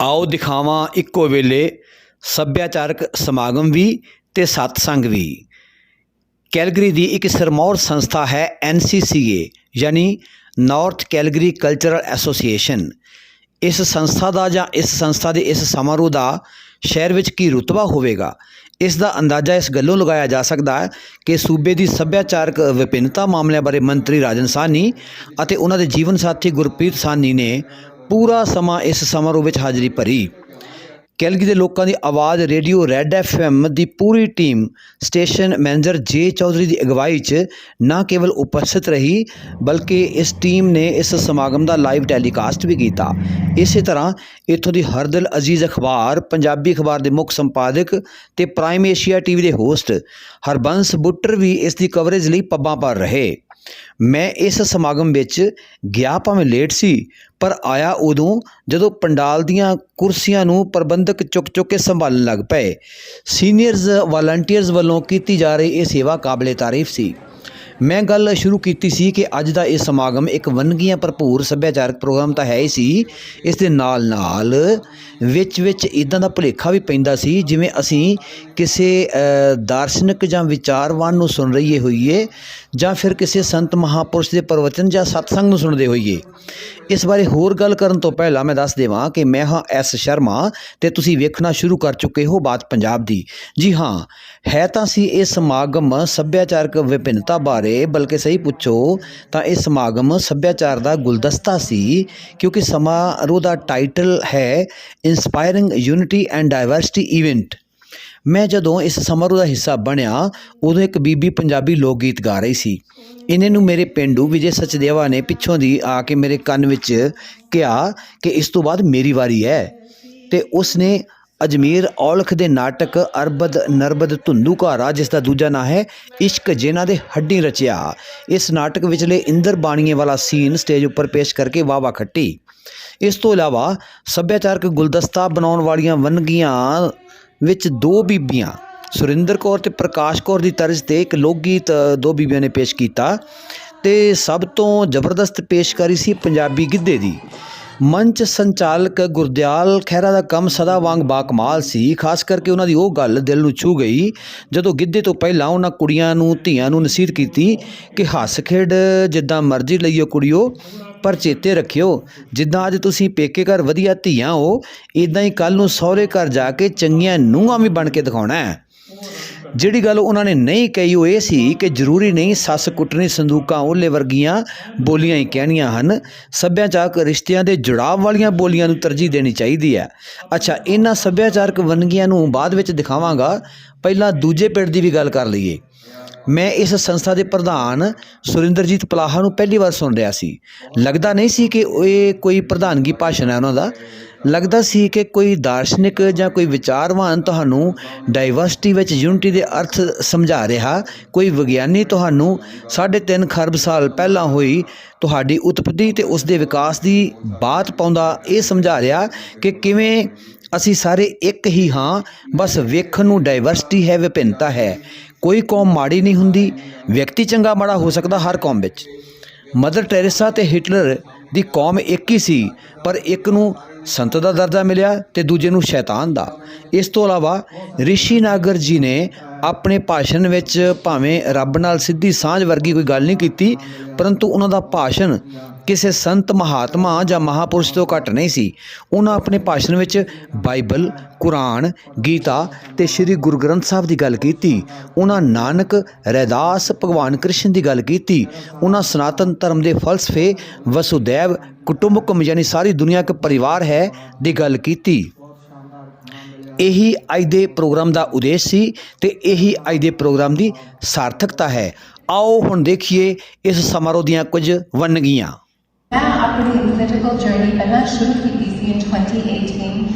ਆਓ ਦਿਖਾਵਾਂ ਇੱਕੋ ਵੇਲੇ ਸੱਭਿਆਚਾਰਕ ਸਮਾਗਮ ਵੀ ਤੇ ਸਤਸੰਗ ਵੀ। ਕੈਲਗਰੀ ਦੀ ਇੱਕ ਸਿਰਮੌਰ ਸੰਸਥਾ ਹੈ NCCA ਯਾਨੀ ਨਾਰਥ ਕੈਲਗਰੀ ਕਲਚਰਲ ਐਸੋਸੀਏਸ਼ਨ ਇਸ ਸੰਸਥਾ ਦਾ ਜਾਂ ਇਸ ਸੰਸਥਾ ਦੇ ਇਸ ਸਮਾਰੋਹ ਦਾ ਸ਼ਹਿਰ ਵਿੱਚ ਕੀ ਰੁਤਬਾ ਹੋਵੇਗਾ? ਇਸ ਦਾ ਅੰਦਾਜ਼ਾ ਇਸ ਗੱਲੋਂ ਲਗਾਇਆ ਜਾ ਸਕਦਾ ਹੈ ਕਿ ਸੂਬੇ ਦੀ ਸੱਭਿਆਚਾਰਕ ਵਿਭਿੰਨਤਾ ਮਾਮਲਿਆਂ ਬਾਰੇ ਮੰਤਰੀ ਰਾਜਨ ਸਾਹਨੀ ਅਤੇ ਉਹਨਾਂ ਦੇ ਜੀਵਨ ਸਾਥੀ ਗੁਰਪ੍ਰੀਤ ਸਾਹਨੀ ਨੇ ਪੂਰਾ ਸਮਾਂ ਇਸ ਸਮਾਰੋਹ ਵਿੱਚ ਹਾਜ਼ਰੀ ਭਰੀ। ਕੈਲਗਰੀ ਦੇ ਲੋਕਾਂ ਦੀ ਆਵਾਜ਼ ਰੇਡੀਓ ਰੈੱਡ ਐਫਐਮ ਦੀ ਪੂਰੀ team, station manager J Chaudhary ਦੀ ਅਗਵਾਈ 'ਚ ਨਾ ਕੇਵਲ ਉਪਸਥਿਤ ਰਹੀ, ਬਲਕਿ ਇਸ ਟੀਮ ਨੇ ਇਸ ਸਮਾਗਮ ਦਾ ਲਾਈਵ ਟੈਲੀਕਾਸਟ ਵੀ ਕੀਤਾ। ਇਸੇ ਤਰ੍ਹਾਂ ਇੱਥੋਂ ਦੀ ਹਰਦਿਲ ਅਜ਼ੀਜ਼ ਅਖਬਾਰ, ਪੰਜਾਬੀ ਅਖਬਾਰ ਦੇ ਮੁੱਖ ਸੰਪਾਦਕ ਤੇ ਪ੍ਰਾਈਮ ਏਸ਼ੀਆ ਟੀਵੀ ਦੇ ਹੋਸਟ ਹਰਬੰਸ ਬੁੱਟਰ ਵੀ ਇਸ ਦੀ ਕਵਰੇਜ ਲਈ ਪੱਬਾਂ ਪਰ ਰਹੇ। ਮੈਂ ਇਸ ਸਮਾਗਮ ਵਿੱਚ ਗਿਆ ਭਾਵੇਂ ਲੇਟ ਸੀ, ਪਰ ਆਇਆ ਉਦੋਂ ਜਦੋਂ ਪੰਡਾਲ ਦੀਆਂ ਕੁਰਸੀਆਂ ਨੂੰ ਪ੍ਰਬੰਧਕ ਚੁੱਕ ਚੁੱਕ ਕੇ ਸੰਭਾਲਣ ਲੱਗ ਪਏ। ਸੀਨੀਅਰਸ ਵਾਲੰਟੀਅਰਸ ਵੱਲੋਂ ਕੀਤੀ ਜਾ ਰਹੀ ਇਹ ਸੇਵਾ ਕਾਬਲੇ ਤਾਰੀਫ ਸੀ। ਮੈਂ ਗੱਲ ਸ਼ੁਰੂ ਕੀਤੀ ਸੀ ਕਿ ਅੱਜ ਦਾ ਇਹ ਸਮਾਗਮ ਇੱਕ ਵੰਨਗੀਆਂ ਭਰਪੂਰ ਸੱਭਿਆਚਾਰਕ ਪ੍ਰੋਗਰਾਮ ਤਾਂ ਹੈ ਹੀ ਸੀ। ਇਸ ਦੇ ਨਾਲ ਨਾਲ ਵਿੱਚ ਵਿੱਚ ਇਦਾਂ ਦਾ ਭੁਲੇਖਾ ਵੀ ਪੈਂਦਾ ਸੀ, ਜਿਵੇਂ ਅਸੀਂ ਕਿਸੇ ਦਾਰਸ਼ਨਿਕ ਜਾਂ ਵਿਚਾਰਵਾਨ ਨੂੰ ਸੁਣ ਰਹੀਏ ਹੋਈਏ ਜਾਂ ਫਿਰ ਕਿਸੇ ਸੰਤ ਮਹਾਪੁਰਸ਼ ਦੇ ਪ੍ਰਵਚਨ ਜਾਂ ਸਤਸੰਗ ਨੂੰ ਸੁਣਦੇ ਹੋਈਏ। ਇਸ ਬਾਰੇ ਹੋਰ ਗੱਲ ਕਰਨ ਤੋਂ ਪਹਿਲਾਂ ਮੈਂ ਦੱਸ ਦੇਵਾਂ ਕਿ ਮੈਂ ਹਾਂ ਐਸ ਸ਼ਰਮਾ ਤੇ ਤੁਸੀਂ ਵੇਖਣਾ ਸ਼ੁਰੂ ਕਰ ਚੁੱਕੇ ਹੋ ਬਾਤ ਪੰਜਾਬ ਦੀ। ਜੀ ਹਾਂ, ਹੈ ਤਾਂ ਸੀ ਇਹ ਸਮਾਗਮ ਸੱਭਿਆਚਾਰਕ ਵਿਭਿੰਨਤਾ ਬਾਰੇ ਬਲਕਿ ਸਹੀ ਪੁੱਛੋ ਤਾਂ ਇਹ ਸਮਾਗਮ ਸੱਭਿਆਚਾਰ ਦਾ ਗੁਲਦਸਤਾ ਸੀ, ਕਿਉਂਕਿ ਸਮਾਰੋਹ ਦਾ ਟਾਈਟਲ ਹੈ inspiring unity and diversity event ਮੈਂ ਜਦੋਂ ਇਸ ਸਮਾਰੋਹ ਦਾ ਹਿੱਸਾ ਬਣਿਆ, ਉਦੋਂ ਇੱਕ ਬੀਬੀ ਪੰਜਾਬੀ ਲੋਕ ਗੀਤ ਗਾ ਰਹੀ ਸੀ। ਇਹਨੇ ਨੂੰ ਮੇਰੇ ਪਿੰਡੂ ਵਿਜੇ ਸਚਦੇਵਾ ਨੇ ਪਿੱਛੋਂ ਦੀ ਆ ਕੇ ਮੇਰੇ ਕੰਨ ਵਿੱਚ ਕਿਹਾ ਕਿ ਇਸ ਤੋਂ ਬਾਅਦ ਮੇਰੀ ਵਾਰੀ ਹੈ। ਤੇ ਉਸਨੇ ਅਜਮੀਰ ਔਲਖ ਦੇ ਨਾਟਕ ਅਰਬਦ ਨਰਬਦ ਧੁੰਦੂ ਘਾਰਾ ਜਿਸ ਦਾ ਦੂਜਾ ਨਾਂ ਹੈ ਇਸ਼ਕ, ਜਿਨ੍ਹਾਂ ਦੇ ਹੱਡੀ ਰਚਿਆ। ਇਸ ਨਾਟਕ ਵਿਚਲੇ ਇੰਦਰ ਬਾਣੀਏ ਵਾਲਾ ਸੀਨ ਸਟੇਜ ਉੱਪਰ ਪੇਸ਼ ਕਰਕੇ ਵਾਵਾ ਖੱਟੀ। ਇਸ ਤੋਂ ਇਲਾਵਾ ਸੱਭਿਆਚਾਰਕ ਗੁਲਦਸਤਾ ਬਣਾਉਣ ਵਾਲੀਆਂ ਵੰਨਗੀਆਂ ਵਿੱਚ ਦੋ ਬੀਬੀਆਂ, ਸੁਰਿੰਦਰ ਕੌਰ ਤੇ ਪ੍ਰਕਾਸ਼ ਕੌਰ ਦੀ ਤਰਜ਼ ਤੇ ਇੱਕ ਲੋਕ ਗੀਤ ਦੋ ਬੀਬੀਆਂ ਨੇ ਪੇਸ਼ ਕੀਤਾ ਤੇ ਸਭ ਤੋਂ ਜ਼ਬਰਦਸਤ ਪੇਸ਼ਕਾਰੀ ਸੀ ਪੰਜਾਬੀ ਗਿੱਧੇ ਦੀ। ਮੰਚ ਸੰਚਾਲਕ ਗੁਰਦਿਆਲ ਖਹਿਰਾ ਦਾ ਕੰਮ ਸਦਾ ਵਾਂਗ ਬਾਕਮਾਲ ਸੀ, ਖਾਸ ਕਰਕੇ ਉਹਨਾਂ ਦੀ ਉਹ ਗੱਲ ਦਿਲ ਨੂੰ ਛੂ ਗਈ ਜਦੋਂ ਗਿੱਧੇ ਤੋਂ ਪਹਿਲਾਂ ਉਹਨਾਂ ਕੁੜੀਆਂ ਨੂੰ, ਧੀਆਂ ਨੂੰ ਨਸੀਹਤ ਕੀਤੀ ਕਿ ਹੱਸ ਖੇਡ, ਜਿੱਦਾਂ ਮਰਜ਼ੀ ਲਈਓ ਕੁੜੀਓ, ਪਰ ਚੇਤੇ ਰੱਖਿਓ, ਜਿੱਦਾਂ ਅੱਜ ਤੁਸੀਂ ਪੇਕੇ ਘਰ ਵਧੀਆ ਧੀਆਂ ਹੋ ਇਦਾਂ ਹੀ ਕੱਲ ਨੂੰ ਸਹੁਰੇ ਘਰ ਜਾ ਕੇ ਚੰਗੀਆਂ ਨੂੰਹਾਂ ਵੀ ਬਣ ਕੇ ਦਿਖਾਉਣਾ ਹੈ। ਜਿਹੜੀ ਗੱਲ ਉਹਨਾਂ ਨੇ ਨਹੀਂ ਕਹੀ ਉਹ ਇਹ ਸੀ ਕਿ ਜ਼ਰੂਰੀ ਨਹੀਂ ਸੱਸ ਕੁੱਟਣੀ ਸੰਦੂਕਾਂ ਉਹਲੇ ਵਰਗੀਆਂ ਬੋਲੀਆਂ ਹੀ ਕਹਿਣੀਆਂ ਹਨ। ਸੱਭਿਆਚਾਰਕ ਰਿਸ਼ਤਿਆਂ ਦੇ ਜੁੜਾਵ ਵਾਲੀਆਂ ਬੋਲੀਆਂ ਨੂੰ ਤਰਜੀਹ ਦੇਣੀ ਚਾਹੀਦੀ ਹੈ। ਅੱਛਾ, ਇਹਨਾਂ ਸੱਭਿਆਚਾਰਕ ਵੰਨਗੀਆਂ ਨੂੰ ਬਾਅਦ ਵਿੱਚ ਦਿਖਾਵਾਂਗਾ। ਪਹਿਲਾਂ ਦੂਜੇ ਪਿੰਡ ਦੀ ਵੀ ਗੱਲ ਕਰ ਲਈਏ। ਮੈਂ ਇਸ ਸੰਸਥਾ ਦੇ ਪ੍ਰਧਾਨ ਸੁਰਿੰਦਰਜੀਤ ਪਲਾਹਾ ਨੂੰ ਪਹਿਲੀ ਵਾਰ ਸੁਣ ਰਿਹਾ ਸੀ। ਲੱਗਦਾ ਨਹੀਂ ਸੀ ਕਿ ਇਹ ਕੋਈ ਪ੍ਰਧਾਨਗੀ ਭਾਸ਼ਣ ਹੈ ਉਹਨਾਂ ਦਾ। ਲੱਗਦਾ ਸੀ ਕਿ ਕੋਈ ਦਾਰਸ਼ਨਿਕ ਜਾਂ ਕੋਈ ਵਿਚਾਰਵਾਨ ਤੁਹਾਨੂੰ ਡਾਈਵਰਸਿਟੀ ਵਿੱਚ ਯੂਨਿਟੀ ਦੇ ਅਰਥ ਸਮਝਾ ਰਿਹਾ, ਕੋਈ ਵਿਗਿਆਨੀ ਤੁਹਾਨੂੰ 3.5 ਖਰਬ ਸਾਲ ਪਹਿਲਾਂ ਹੋਈ ਤੁਹਾਡੀ ਉਤਪਤੀ ਤੇ ਉਸ ਦੇ ਵਿਕਾਸ ਦੀ ਬਾਤ ਪਾਉਂਦਾ ਇਹ ਸਮਝਾ ਰਿਹਾ ਕਿ ਕਿਵੇਂ ਅਸੀਂ ਸਾਰੇ ਇੱਕ ਹੀ ਹਾਂ, ਬਸ ਵੇਖਣ ਨੂੰ ਡਾਈਵਰਸਿਟੀ ਹੈ, ਵਿਭਿੰਨਤਾ ਹੈ। ਕੋਈ ਕੌਮ ਮਾੜੀ ਨਹੀਂ ਹੁੰਦੀ, ਵਿਅਕਤੀ ਚੰਗਾ ਮਾੜਾ ਹੋ ਸਕਦਾ ਹਰ ਕੌਮ ਵਿੱਚ। ਮਦਰ ਟੈਰੇਸਾ ਤੇ ਹਿਟਲਰ ਦੀ ਕੌਮ ਇੱਕ ਹੀ ਸੀ, ਪਰ ਇੱਕ ਨੂੰ ਸੰਤ ਦਾ ਦਰਜਾ ਮਿਲਿਆ ਤੇ ਦੂਜੇ ਨੂੰ ਸ਼ੈਤਾਨ ਦਾ। ਇਸ ਤੋਂ ਇਲਾਵਾ ਰਿਸ਼ੀ ਨਾਗਰ ਜੀ ਨੇ ਆਪਣੇ ਭਾਸ਼ਣ ਵਿੱਚ ਭਾਵੇਂ ਰੱਬ ਨਾਲ ਸਿੱਧੀ ਸਾਂਝ ਵਰਗੀ ਕੋਈ ਗੱਲ ਨਹੀਂ ਕੀਤੀ, ਪਰੰਤੂ ਉਹਨਾਂ ਦਾ ਭਾਸ਼ਣ ਕਿਸੇ ਸੰਤ ਮਹਾਤਮਾ ਜਾਂ ਮਹਾਪੁਰਸ਼ ਤੋਂ ਘੱਟ ਨਹੀਂ ਸੀ। ਉਹਨਾਂ ਆਪਣੇ ਭਾਸ਼ਣ ਵਿੱਚ ਬਾਈਬਲ, ਕੁਰਾਨ, ਗੀਤਾ ਤੇ ਸ੍ਰੀ ਗੁਰੂ ਗ੍ਰੰਥ ਸਾਹਿਬ ਦੀ ਗੱਲ ਕੀਤੀ। ਉਹਨਾਂ ਨਾਨਕ ਰੈਦਾਸ ਭਗਵਾਨ ਕ੍ਰਿਸ਼ਨ ਦੀ ਗੱਲ ਕੀਤੀ। ਉਹਨਾਂ ਸਨਾਤਨ ਧਰਮ ਦੇ ਫਲਸਫੇ, ਵਸੁਦੈਵ, ਕੁਟੁੰਬਕਮ ਯਾਨੀ ਸਾਰੀ ਦੁਨੀਆ ਇੱਕ ਪਰਿਵਾਰ ਹੈ ਦੀ ਗੱਲ ਕੀਤੀ। ਇਹੀ ਅੱਜ ਦੇ ਪ੍ਰੋਗਰਾਮ ਦਾ ਉਦੇਸ਼ ਸੀ ਤੇ ਇਹੀ ਅੱਜ ਦੇ ਪ੍ਰੋਗਰਾਮ ਦੀ ਸਾਰਥਕਤਾ ਹੈ। ਆਓ ਹੁਣ ਦੇਖੀਏ ਇਸ ਸਮਾਰੋਹ ਦੀਆਂ ਕੁਝ ਵੰਨਗੀਆਂ। ਮੈਂ ਆਪਣੀ ਪੋਲੀਟੀਕਲ ਜਰਨੀ ਪਹਿਲਾਂ ਸ਼ੁਰੂ ਕੀਤੀ ਸੀ in 2018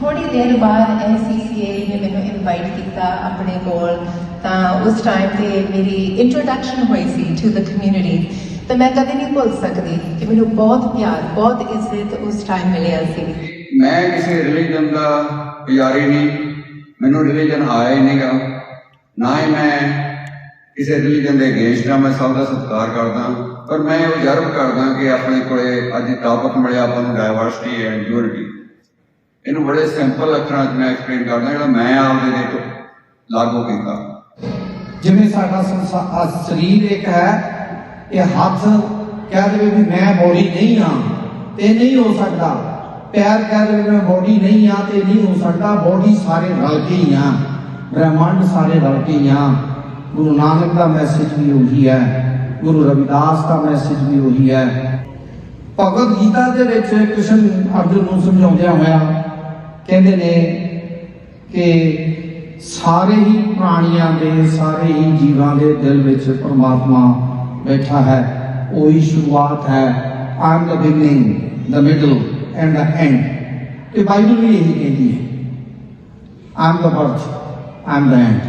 ਥੋੜੀ ਦੇਰ ਬਾਅਦ NCCA ਨੇ ਮੈਨੂੰ ਇਨਵਾਈਟ ਕੀਤਾ ਆਪਣੇ ਕੋਲ। ਤਾਂ ਉਸ ਟਾਈਮ ਤੇ ਮੇਰੀ ਇੰਟਰੋਡਕਸ਼ਨ ਹੋਈ ਸੀ ਟੂ ਦ ਕਮਿਊਨਿਟੀ ਤਾਂ ਮੈਂ ਕਦੇ ਨਹੀਂ ਭੁੱਲ ਸਕਦੀ ਕਿ ਮੈਨੂੰ ਬਹੁਤ ਪਿਆਰ ਬਹੁਤ ਇੱਜ਼ਤ ਉਸ ਟਾਈਮ ਮਿਲਿਆ ਸੀ। ਮੈਂ ਕਿਸੇ ਰਿਲੀਜਨ ਦਾ ਪੁਜਾਰੀ ਨਹੀਂ ਮੈਨੂੰ ਰਿਲੀਜਨ ਆਇਆ ਹੀ ਨਹੀਂਗਾ ਨਾ ਹੀ ਮੈਂ ਕਿਸੇ ਰਿਲੀਜਨ ਦੇ ਅਗੇਂਸਟ ਆ ਮੈਂ ਸਭ ਦਾ ਸਤਿਕਾਰ ਕਰਦਾ ਪਰ ਮੈਂ ਉਹ ਜਰਬ ਕਰਦਾ ਕਿ ਆਪਣੇ ਕੋਲੇ ਅੱਜ ਟਾਪਕ ਮਿਲਿਆ ਆਪਾਂ ਨੂੰ ਡਾਈਵਰਸਿਟੀ ਐਂਡ ਯੂਨਿਟੀ ਇਹਨੂੰ ਬੜੇ ਸਿੰਪਲ ਅੱਖਰਾਂ 'ਚ ਮੈਂ ਐਕਸਪਲੇਨ ਕਰਦਾ ਜਿਹੜਾ ਮੈਂ ਆਪਦੇ ਦੇ ਤੋਂ ਲਾਗੂ ਕੀਤਾ। ਜਿਵੇਂ ਸਾਡਾ ਸੰਸਾ- ਸਰੀਰ ਇੱਕ ਹੈ, ਇਹ ਹੱਥ ਕਹਿ ਦੇਵੇ ਵੀ ਮੈਂ ਬੋਲੀ ਨਹੀਂ ਹਾਂ ਤੇ ਨਹੀਂ ਹੋ ਸਕਦਾ। ਪਿਆਰ ਕਹਿ ਦੇਵੇ ਮੈਂ ਬੋਡੀ ਨਹੀਂ ਹਾਂ ਤੇ ਨਹੀਂ ਹੋ ਸਕਦਾ, ਬੋਡੀ ਸਾਰੇ ਰਲ ਕੇ ਹੀ ਆ। ਬ੍ਰਹਿਮੰਡ ਸਾਰੇ ਰਲ ਕੇ ਹੀ ਆ। ਗੁਰੂ ਨਾਨਕ ਦਾ ਮੈਸੇਜ ਵੀ ਉਹੀ ਹੈ। ਗੁਰੂ ਰਵਿਦਾਸ ਦਾ ਮੈਸੇਜ ਵੀ ਉਹੀ ਹੈ। ਭਗਵਦ ਗੀਤਾ ਦੇ ਵਿੱਚ ਕ੍ਰਿਸ਼ਨ ਅਰਜੁਨ ਨੂੰ ਸਮਝਾਉਂਦਿਆਂ ਹੋਇਆ ਕਹਿੰਦੇ ਨੇ ਕਿ ਸਾਰੇ ਹੀ ਪ੍ਰਾਣੀਆਂ ਦੇ, ਸਾਰੇ ਹੀ ਜੀਵਾਂ ਦੇ ਦਿਲ ਵਿੱਚ ਪਰਮਾਤਮਾ ਬੈਠਾ ਹੈ। ਉਹੀ ਸ਼ੁਰੂਆਤ ਹੈ। ਆਮ ਦਾ ਬਿਗਨਿੰਗ ਦਾ ਮਿਡਲ ਐਂਡ ਦਾ ਐਂਡ ਤੇ ਬਾਈਬਲ ਵੀ ਇਹੀ ਕਹਿੰਦੀ ਹੈ ਆਮ ਦਾ ਬਰਥ ਆਮ ਦਾ ਐਂਡ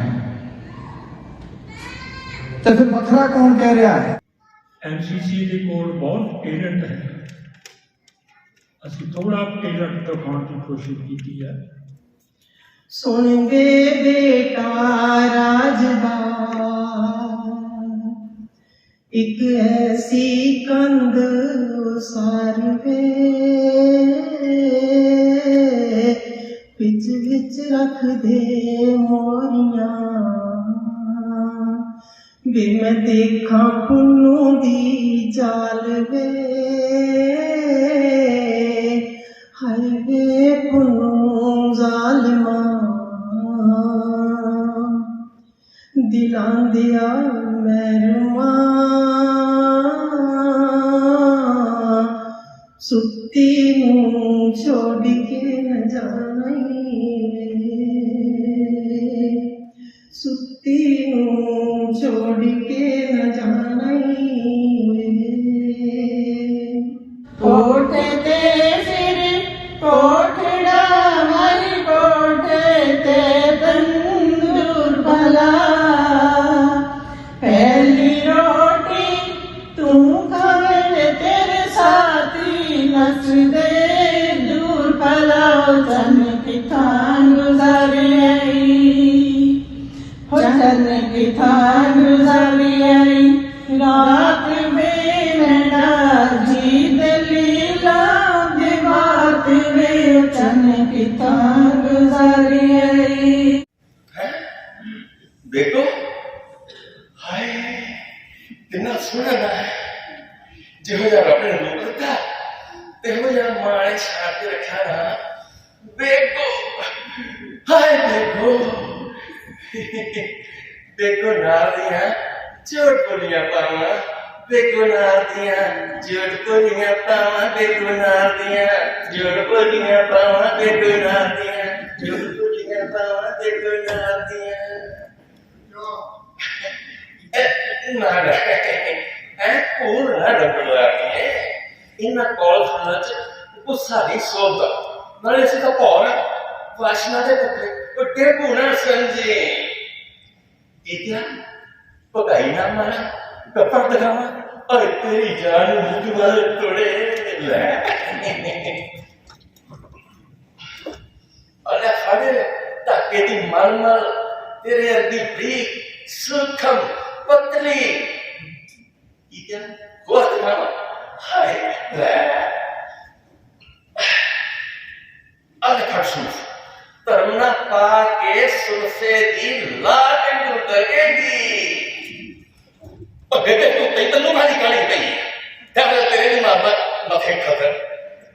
ਤੇ ਫਿਰ ਵੱਖਰਾ ਕੌਣ ਕਹਿ ਰਿਹਾ ਹੈ ਐਮਸੀਸੀ ਦੇ ਕੋਲ ਬਹੁਤ ਟੈਲੈਂਟ ਹੈ ਅਸੀਂ ਥੋੜਾ ਟੈਲੈਂਟ ਦਿਖਾਉਣ ਦੀ ਕੋਸ਼ਿਸ਼ ਕੀਤੀ ਹੈ ਸੁਣ ਵੇ ਬੇਟਾ ਰਾਜਦਾ ਇੱਕ ਐਸੀ ਕੰਧ ਉਸਾਰਵੇ, ਵਿੱਚ ਵਿੱਚ ਰੱਖ ਦੇ ਮੋਰੀਆਂ। ਵੀ ਮੈਂ ਦੇਖਾਂ ਪੁੰਨੂ ਦੀ ਚਾਲ ਵੇ ਹਾਏ ਵੇ ਪੁੰਨੂ ਜ਼ਾਲਮਾ। ਦਿਲਾਂ ਦਿਆ ਮਹਿਰਮਾ ਸੁੱਤੀ ਨੂੰ ਛੋੜ ਹਾਏ ਕਿੰਨਾ ਸੋਹਣਾ ਨਾ ਹੈ ਜਿਹੋ ਜਿਹਾ ਰੱਬ ਨੇ ਰੂਪ ਦਿੱਤਾ ਤੇ ਹੋ ਜਿਹਾ ਮਾਣੇ ਛਾਪ ਕੇ ਰੱਖਿਆ ਨਾ ਦੇਖੋ ਹਾਏ ਦੇਖੋ ਦੇਖੋ ਨਾਲ ਦੀਆਂ ਚੋਟ ਪੁਲੀਆਂ ਪਾਵਾਂ ਦੇਖੋ ਨਾਲ ਦੀਆਂ ਜੋੜ ਪੁਲੀਆਂ ਪਾਵਾਂ, ਦੇਖੋ ਨਾਲ ਦੀਆਂ ਜੋੜ ਪੁਲੀਆਂ ਪਾਵਾਂ, ਦੇਖੋ ਨਾਲ ਦੀਆਂ ਜੋੜ ਪੁਲੀਆਂ ਪਾਵਾਂ, ਦੇਖੋ ਨਾਲ ਦੀਆਂ। ਨਾ ਨਾ, ਐ ਕੋਲ ਨਾ ਡੰਗਲਾ ਕੇ ਇਹਨਾਂ ਕੋਲ ਖਾਣਾ ਚ ਗੁੱਸਾ ਨਹੀਂ ਸੋਦਾ ਨਾਲੇ ਅਸੀਂ ਤਾਂ ਭੌਰ ਵਾਸ਼ਨਾ ਦੇ ਪੁੱਤੇ ਉੱਤੇ ਭੂਣਾ ਸਮਝੇ ਇਤਿਆ ਪਕਾਈ ਨਾ ਮਾਰਾ ਕਪੜ ਦਗਾਵਾ ਔਰ ਤੇਰੀ ਜਾਨ ਨੂੰ ਵਾਲੇ ਤੋੜੇ ਲੈ ਅਲੇ ਫਾੜੇ ਧੱਕੇ ਦੀ ਮਲ ਮਲ ਤੇਰੇ ਅਰਦੀ ਬਰੀਕ ਸੁਖਮ ਪਤਲੀ ਇਹ ਬਹੁਤ ਮਾਮਾ ਹਾਏ ਲੈ ਅਲੇ ਖਰਸ਼ੂ ਤਰਨਾ ਪਾ ਕੇ ਸੁਰਸੇ ਦੀ ਲਾਟ ਗੁਰਦਗੇਗੀ ਉਹ ਬੇਬੇ ਤੂੰ ਤੈਨੂੰ ਤੈਨੂੰ ਕਾਹਦੀ ਕਾਲੀ ਪਈ ਤੇ ਤੇਰੇ ਦੀ ਮਾਰਦਾ ਮੱਥੇ ਖਤਰ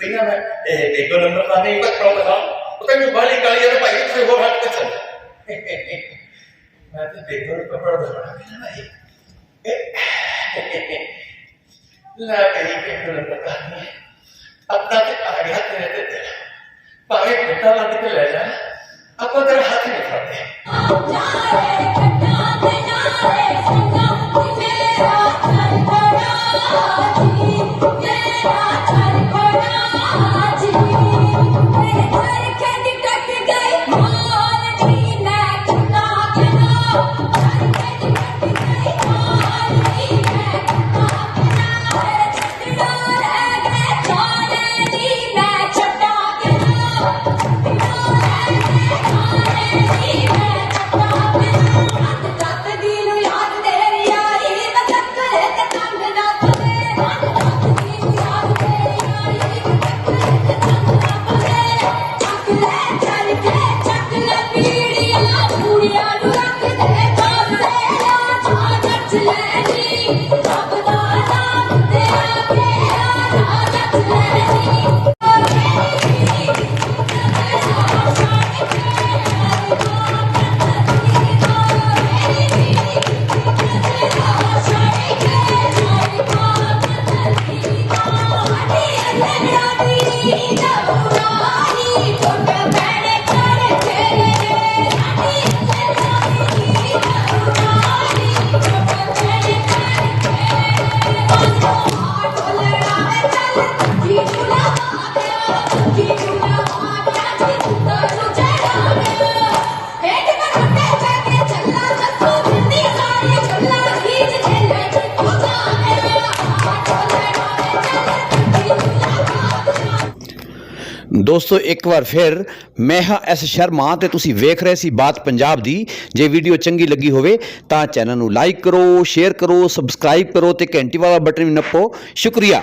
ਤੀਨਾ ਮੈਂ ਇਹ ਇੱਕ ਨੰਬਰ ਦਾ ਨਹੀਂ ਬੱਕਰਾ ਦਾ ਉਹ ਤੈਨੂੰ ਬਾਲੀ ਕਾਲੀ ਹੈ ਭਾਈ ਤੁਸੀਂ ਹੋਰ ਹੱਟ ਕੇ ਚੱਲ। ਮੈਂ ਤੇ ਦੇਖੋ ਕਪੜਾ ਦਾ ਬਣਾ ਕੇ ਇੱਕ ਨੰਬਰ ਦਾ ਨਹੀਂ। ਆਪਣਾ ਤੇ ਆ ਗਿਆ ਤੇਰੇ ਤੇ ਤੇਰਾ ਭਾਵੇਂ ਘੱਟਾ ਲੱਗ ਕੇ ਲੈ ਜਾ ਆਪਾਂ ਤੇਰਾ ਹੱਥ ਨਹੀਂ ਫੜਦੇ ਦੋਸਤੋ, ਇੱਕ ਵਾਰ ਫਿਰ ਮੈਂ ਹਾਂ ਐਸ ਸ਼ਰਮਾ ਤੇ ਤੁਸੀਂ ਵੇਖ ਰਹੇ ਸੀ ਬਾਤ ਪੰਜਾਬ ਦੀ। ਜੇ ਵੀਡੀਓ ਚੰਗੀ ਲੱਗੀ ਹੋਵੇ ਤਾਂ ਚੈਨਲ ਨੂੰ ਲਾਈਕ ਕਰੋ, ਸ਼ੇਅਰ ਕਰੋ, ਸਬਸਕ੍ਰਾਈਬ ਕਰੋ ਤੇ ਘੰਟੀ ਵਾਲਾ ਬਟਨ ਵੀ ਨੱਪੋ। ਸ਼ੁਕਰੀਆ।